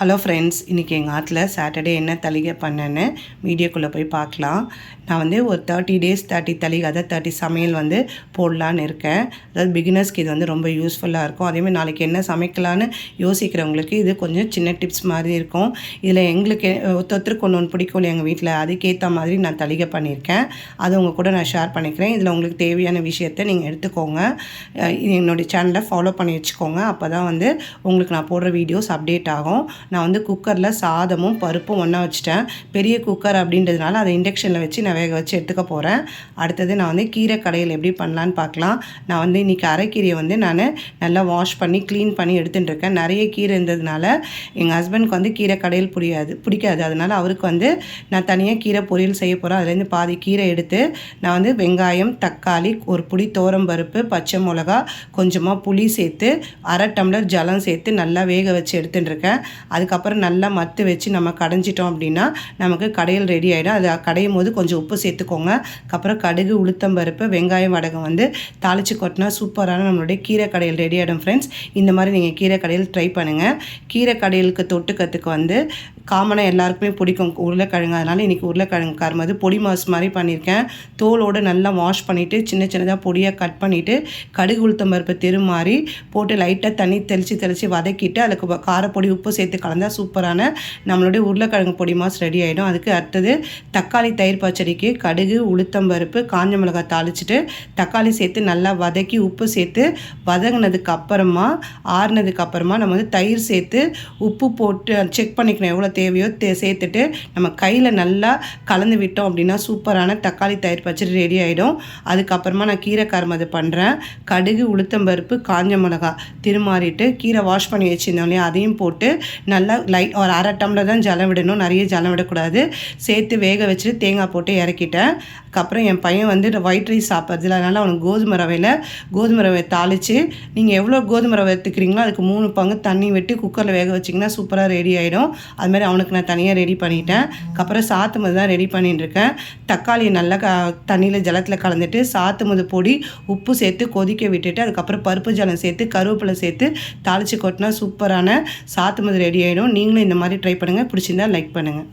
Hello friends இன்றைக்கி எங்கள் ஆற்றுல சாட்டர்டே என்ன தளிகை பண்ணேன்னு வீடியோக்குள்ளே போய் பார்க்கலாம். நான் வந்து ஒரு தேர்ட்டி டேஸ் தேர்ட்டி தளிகை அதாவது தேர்ட்டி சமையல் வந்து போடலான்னு இருக்கேன். அதாவது பிகினர்ஸ்க்கு இது வந்து ரொம்ப யூஸ்ஃபுல்லாக இருக்கும். அதேமாதிரி நாளைக்கு என்ன சமைக்கலான்னு யோசிக்கிறவங்களுக்கு இது கொஞ்சம் சின்ன டிப்ஸ் மாதிரி இருக்கும். இதில் எங்களுக்கு ஒருத்தருக்கு ஒன்று ஒன்று பிடிக்கும் எங்கள் வீட்டில் அதுக்கேற்ற மாதிரி நான் தளிகை பண்ணியிருக்கேன். அது உங்கள் கூட நான் ஷேர் பண்ணிக்கிறேன். இதில் உங்களுக்கு தேவையான விஷயத்தை நீங்கள் எடுத்துக்கோங்க. என்னுடைய சேனலை ஃபாலோ பண்ணி வச்சுக்கோங்க. அப்போ தான் வந்து உங்களுக்கு நான் போடுற வீடியோஸ் அப்டேட் ஆகும். நான் வந்து குக்கரில் சாதமும் பருப்பும் ஒன்றா வச்சுட்டேன். பெரிய குக்கர் அப்படின்றதுனால அதை இண்டக்ஷனில் வச்சு நான் வேக வச்சு எடுத்துக்க போகிறேன் அடுத்தது நான் வந்து கீரை கடையில் எப்படி பண்ணலான்னு பார்க்கலாம். நான் வந்து இன்றைக்கி அரைக்கீரையை வந்து நான் நல்லா வாஷ் பண்ணி க்ளீன் பண்ணி எடுத்துகிட்டு இருக்கேன். நிறைய கீரை இருந்ததுனால எங்கள் ஹஸ்பண்ட்க்கு வந்து கீரை கடையில் புரியாது பிடிக்காது. அதனால் அவருக்கு வந்து நான் தனியாக கீரை பொரியல் செய்ய போகிறேன் அதுலேருந்து பாதி கீரை எடுத்து நான் வந்து வெங்காயம் தக்காளி ஒரு புடி பருப்பு பச்சை மிளகா கொஞ்சமாக புளி சேர்த்து அரை டம்ளர் ஜலம் சேர்த்து நல்லா வேக வச்சு எடுத்துட்டுருக்கேன் அதுக்கப்புறம் நல்லா மத்து வச்சு நம்ம கடைஞ்சிட்டோம் அப்படின்னா நமக்கு கடையில் ரெடி ஆகிடும் அது கடையும் போது கொஞ்சம் உப்பு சேர்த்துக்கோங்க. அதுக்கப்புறம் கடுகு உளுத்தம்பருப்பு வெங்காயம் வடகம் வந்து தாளித்து கொட்டினா சூப்பரான நம்மளுடைய கீரை கடையில் ரெடி ஆகிடும் ஃப்ரெண்ட்ஸ் இந்த மாதிரி நீங்கள் கீரை கடையில் ட்ரை பண்ணுங்கள் கீரை கடையிலுக்கு தொட்டுக்கிறதுக்கு வந்து காமனாக எல்லாருக்குமே பிடிக்கும். உருளைக்கிழங்கு அதனால் இன்றைக்கி உருளைக்கிழங்கு கருமது பொடி மாஸ் மாதிரி பண்ணியிருக்கேன். தோலோடு நல்லா வாஷ் பண்ணிவிட்டு சின்ன சின்னதாக பொடியாக கட் பண்ணிவிட்டு கடுகு உளுத்தம் பருப்பு தெருமாறி போட்டு லைட்டாக தண்ணி தெளித்து தெளித்து வதக்கிட்டு அதுக்கு காரப்பொடி உப்பு சேர்த்து கலந்தால் சூப்பரான நம்மளுடைய உருளைக்கிழங்கு பொடி மாஸ் ரெடி ஆகிடும் அதுக்கு அடுத்தது தக்காளி தயிர் பச்சடிக்கு கடுகு உளுத்தம் பருப்பு காஞ்ச மிளகாய் தாளிச்சிட்டு தக்காளி சேர்த்து நல்லா வதக்கி உப்பு சேர்த்து வதங்கினதுக்கு அப்புறமா ஆறுனதுக்கு அப்புறமா நம்ம வந்து தயிர் சேர்த்து உப்பு போட்டு செக் பண்ணிக்கணும். எவ்வளோ தேவையோ தே சேர்த்துட்டு நம்ம கையில் நல்லா கலந்து விட்டோம் அப்படின்னா சூப்பரான தக்காளி தயிர் பச்சடி ரெடி ஆகிடும் அதுக்கப்புறமா நான் கீரை கருமது பண்ணுறேன் கடுகு உளுத்தம்பருப்பு காஞ்ச மிளகா திருமாறிட்டு கீரை வாஷ் பண்ணி வச்சுருந்தோம் இல்லையா? அதையும் போட்டு நல்லா லைட் ஒரு அரை டம்ளர் தான் ஜலம் விடணும். நிறைய ஜலம் விடக்கூடாது. சேர்த்து வேக வச்சுட்டு தேங்காய் போட்டு இறக்கிட்டேன். அதுக்கப்புறம் என் பையன் வந்து ஒயிட் ரைஸ் சாப்பிட்றதுல அதனால் அவனுக்கு கோதுமை ரவையில் கோதுமை ரவை தாளித்து நீங்கள் எவ்வளோ கோதுமை ரவை எடுத்துக்கிறீங்களோ அதுக்கு மூணு பங்கு தண்ணி விட்டு குக்கரில் வேக வச்சிங்கன்னா சூப்பராக ரெடி ஆகிடும் அதுமாதிரி அவனுக்கு நான் தனியாக ரெடி பண்ணிட்டேன். அதுக்கப்புறம் சாத்து மது தான் ரெடி பண்ணிட்டுருக்கேன் தக்காளி நல்லா க தண்ணியில் ஜலத்தில் கலந்துட்டு சாத்து மது பொடி உப்பு சேர்த்து கொதிக்க விட்டுட்டு அதுக்கப்புறம் பருப்பு ஜலம் சேர்த்து கருவேப்பிலை சேர்த்து தாளித்து கொட்டினா சூப்பரான சாத்து மது ரெடி ஆகிடும் நீங்களும் இந்த மாதிரி ட்ரை பண்ணுங்கள் பிடிச்சிருந்தா லைக் பண்ணுங்கள்